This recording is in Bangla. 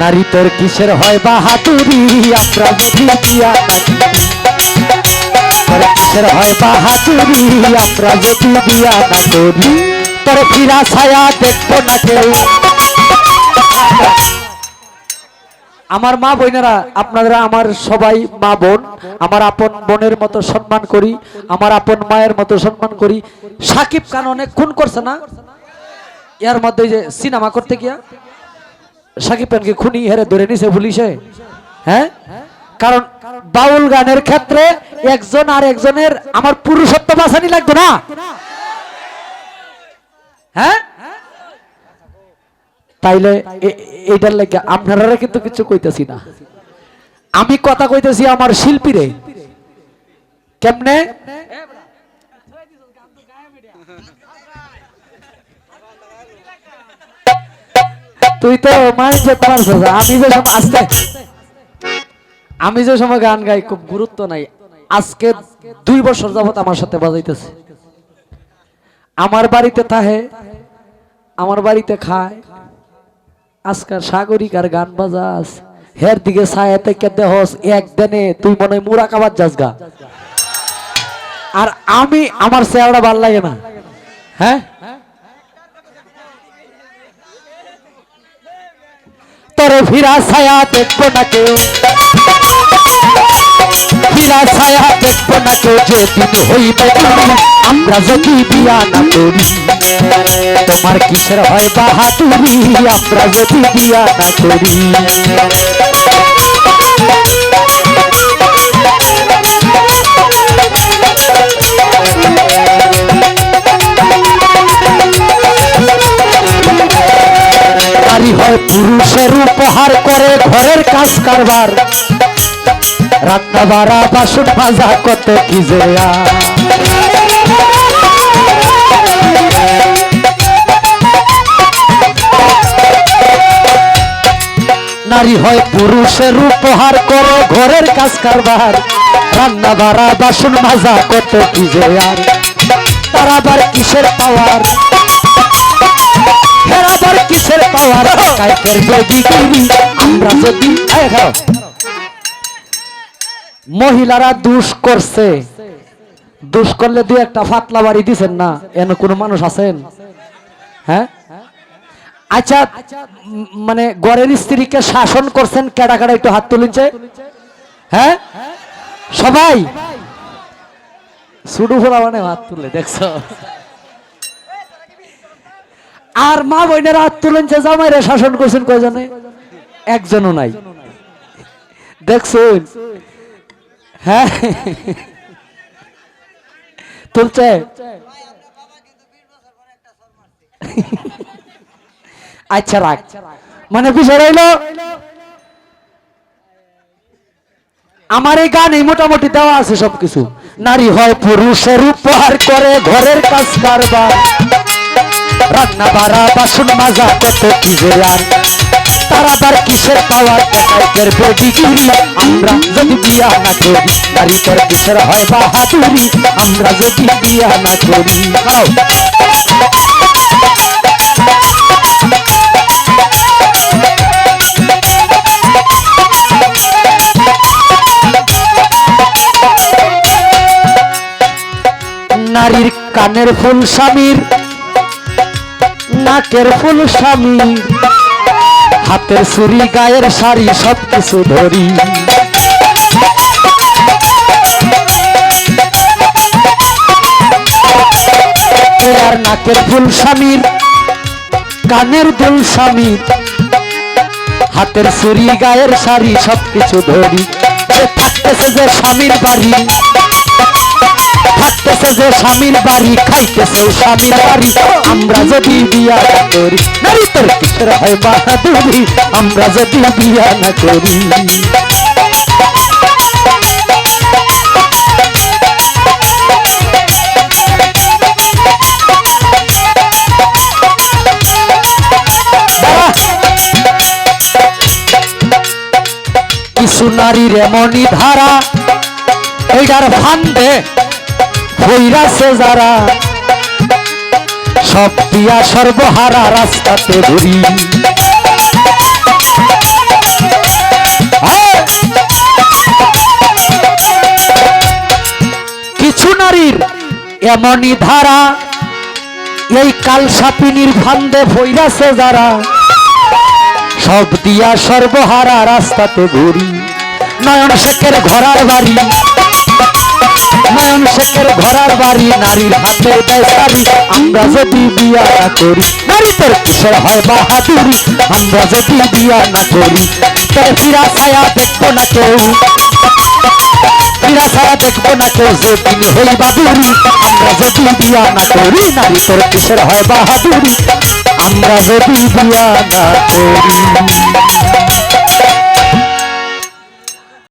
নারী তোর কিসের হয় বাহাদুরি? আমরা বিয়া না তোর কিসের হয় বাহাদুরি? আমরা যদি বিয়া না করি তোর ফিরা ছায়া দেখব না কেউ। আমার মা বোনেরা, আপনারা আমার সবাই মা বোন, আমার আপন বোনের মতো সম্মান করি, আমার আপন মায়ের মতো সম্মান করি। সাকিব খান অনেক খুন করছে না? এর মধ্যে যে সিনেমা করতে গিয়া সাকিব খুনি, হেরে ধরে নিছে পুলিশে। হ্যাঁ? কারণ বাউল গানের ক্ষেত্রে একজন আর একজনের আমার পুরুষত্ব বাঁচানি লাগতো না। হ্যাঁ? তাইলে এইটার লাগে আপনারা কিন্তু কিছু কইতেছি না। আমি কথা কইতেছি আমার শিল্পীরে। কেমনে? তুই তো মাইন্ড যেতে পারছিস আমি যে আজকে আমি যে সময় গান গাই, খুব গুরুত্ব নাই। আজকে দুই বছর যাবত আমার সাথে বাজাইতেছে। আমার বাড়িতে থাহে আমার বাড়িতে খায়। আজকাল সাগরিক আর গান বাজাস হের দিকে ছায়া দেহস এক দিনে তুই মনে হয় মুরা কাবার যাস গা। আর আমি আমার চেহারা ভালো লাগে না। হ্যাঁ? তোরে ফিরা ছায়া দেখব না কেউ। ফিরা ছায়া দেখব না কেউ, যেদিন হইবে আমরা যদি বিয়া না করি। তোমার কিসের হয় বাহাদুরি, আমরা যদি বিয়া না করি। পুরুষের উপহার করে ঘরের কাজ কারবার। রান্না বাড়া বাসন মাজা কত কি নারী হয় পুরুষের উপহার করে ঘরের কাজ কারবার। রান্না বাড়া বাসন মাজা কত কি আর তার আবার কিসের পাওয়ার? ফেরাবার কিসের পাওয়ার? কাইকের যদি করি আমরা যদি মহিলারা দুষ করছে। দুষ করলে দুই একটা ফাতলা বাড়ি দিছেন না? এন কোনো মানুষ আছেন? হ্যাঁ? আচ্ছা মানে গড়ের স্ত্রীকে শাসন করছেন কেডা কেডা একটু হাত তুলেছে হ্যাঁ? সবাই? সুডু ফোলা মানে হাত তুলে দেখছ? আর মা বোনেরা হাত তুলেছে জামাইরা শাসন করছেন কয়জনে? একজনও নাই। দেখছুন? হ্যাঁ। তুলছে? আচ্ছা রাখ। মানে রইল আমার এই গানে মোটামুটি দেওয়া আছে সবকিছু। নারী হয় পুরুষের উপহার করে ঘরের কাজ কারবার। রান্না বাড়া, বাসন মাজা কত কি তার আবার কিসের পাওয়ার আমরা যদি বিয়া না করি কিসের হয় বাহাদুরি? আমরা যদি বিয়া না করি নারীর কানের ফুল স্বামীর নাকের ফুল স্বামী। হাতের ছুরি গায়ের শাড়ি সব কিছু ধরি। আর নাকের ফুল স্বামীর কানের দুল স্বামীর হাতের ছুরি গায়ের শাড়ি সব কিছু ধরি। সে থাকতেছে যে স্বামীর বাড়ি। যে স্বামীর বাড়ি খাইতেছে স্বামীর বাড়ি আমরা যদি বিয়া না করি নারী তোর কিসের হয় বাহাদুরি? আমরা যদি বিয়া না করি। কিছু নারীর এমনই ধারা এইটার ফান্দে হইরাছে যারা সব পিয়া সর্বহারা রাস্তাতে ঘুরি। কিছু নারীর এমনই ধারা, এই কালসাপিনীর ভান্দে ভৈরাছে যারা সব দিয়া সর্বহারা রাস্তাতে ঘুরি। নয়ন শেখের ঘোড়ার বাড়ি নয়ন শেখের ঘোড়ার বাড়ি, নারীর হাতে দেয়। আমরা যদি বিয়া না করি নারী তোর কিসের হয় বাহাদুরি? আমরা যদি বিয়া না করি তোর ফিরা ছায়া দেখব না কেউ। ফিরা ছায়া দেখব না কেউ হই বাবুরি আমরা যদি বিয়া না করি নারী কিসের হয় বাহাদুরি? আমরা যদি বিয়া না করি।